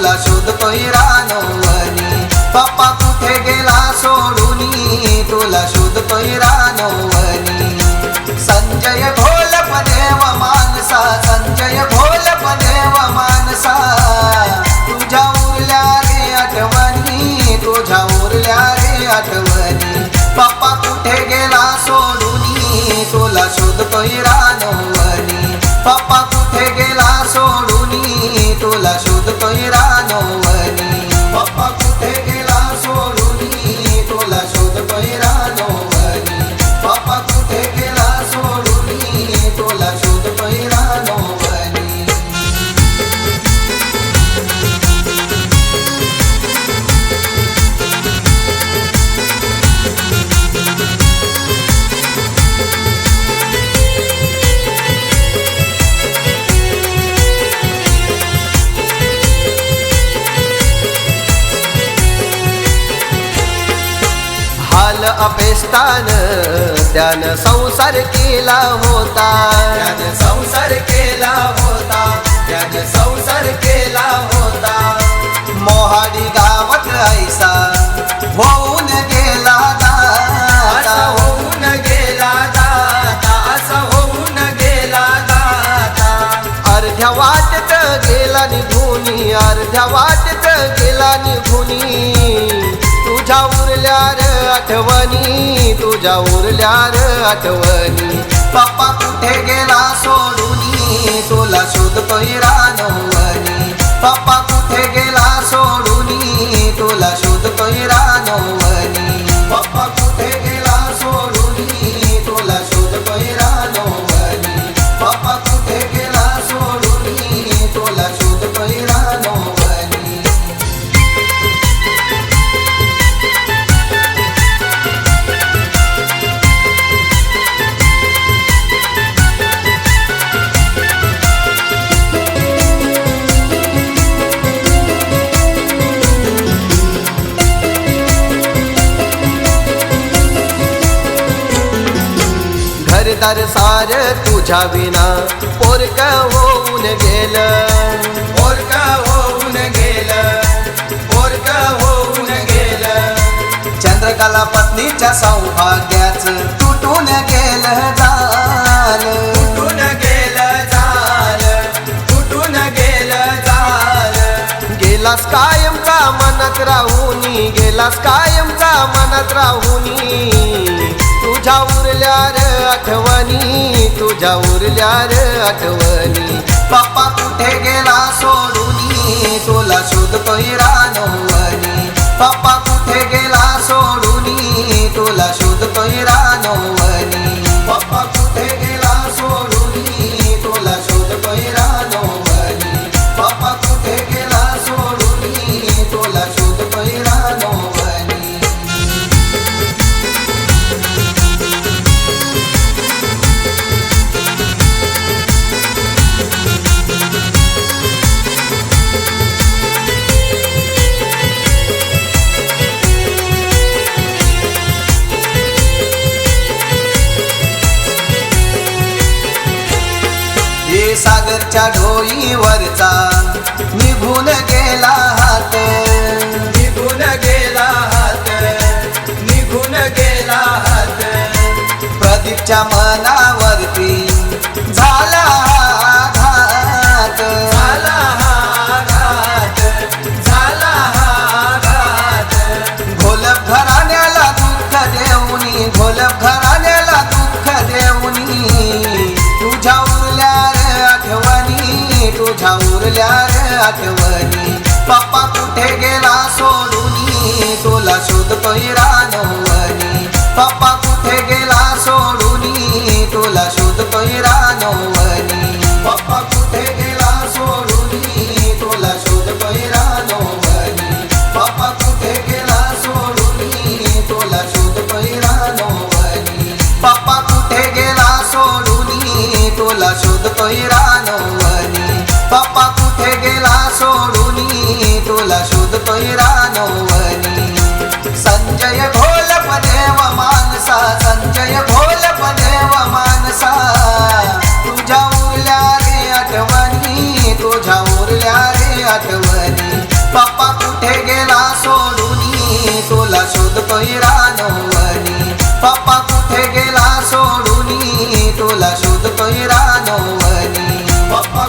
तुला शोधतोय रानवनी पप्पा कुठे गेला सोडून? तुला शोधतोय रानवनी संजय भोलप देव मानसा. संजय भोलप देव मानसा. तुझ्या उरल्या रे आठवणी. तुझ्या उरल्या रे आठवणी. पप्पा कुठे गेला सोडून? तुला शोधतोय रानवनी पप्पा कुठे गेला सोडूनी तुला शोधतोय रानवनी अपेष्टान त्यानं संसार केला होता. त्यानं संसार केला होता त्यानं संसार केला होता. मोहाडी गावात ऐसा होऊन गेला दाता होऊन गेला दाता असा होऊन गेला दाता अर्ध्या वाटेत गेला निघुनी अर्ध्या वाटेत आठवणी तुझ्या उरल्या र आठवणी. पप्पा कुठे गेला सोडूनी? तुला शोधतोय रानवणी. पप्पा कुठे गेला सोडूनी? तुला शोधतोय रानवणी. घरदार सार तुझ्या विना पोरक होऊन गेलं. पोरक होऊन गेलं. पोरक होऊन गेलं. चंद्रकला पत्नीच्या सौभाग्याच तुटून गेलं जाल. तुटून गेलं जाल. तुटून गेलं जाल. गेलास कायमचा मनात राहुनी? गेलास कायमचा मनात राहुनी? तुझ्या उरल्या र आठवणी तुझ्या उरल्या र आठवणी. पप्पा कुठे गेला सोडूनी तुला शोधतोय रानवणी. पापा कुठे गेला सोडूनी तुला शोधतोय रानवणी. हे सागरच्या ढोईवरचा निघून गेला हात. निघून गेला हात. निघून गेला हात. प्रदीपच्या उरल्या रे आठवणी. पप्पा कुठे गेला सोडूनी? तुला शोधतोय रानवणी. पप्पा कुठे गेला सोडूनी? तुला शोधतोय रानवणी. पप्पा कुठे गेला सोडूनी? तुला शोधतोय रानवणी. पप्पा कुठे गेला सोडूनी? तुला शोधतोय रानवणी. पप्पा कुठे गेला सोडूनी? तुला शोधतोय रानवणी. पप्पा कुठे गेला सोडून तुला शोध पैरा संजय भोल पदेव मानसा संजय भोल पदेव मानसा. तुझ्या उरल्या रे आठवणी तुझ्या उरल्या रे आठवणी. पप्पा कुठे गेला सोडून तुला शोध पैरा पप्पा कुठे गेला सोडून तुला शोध पैरा पप्पा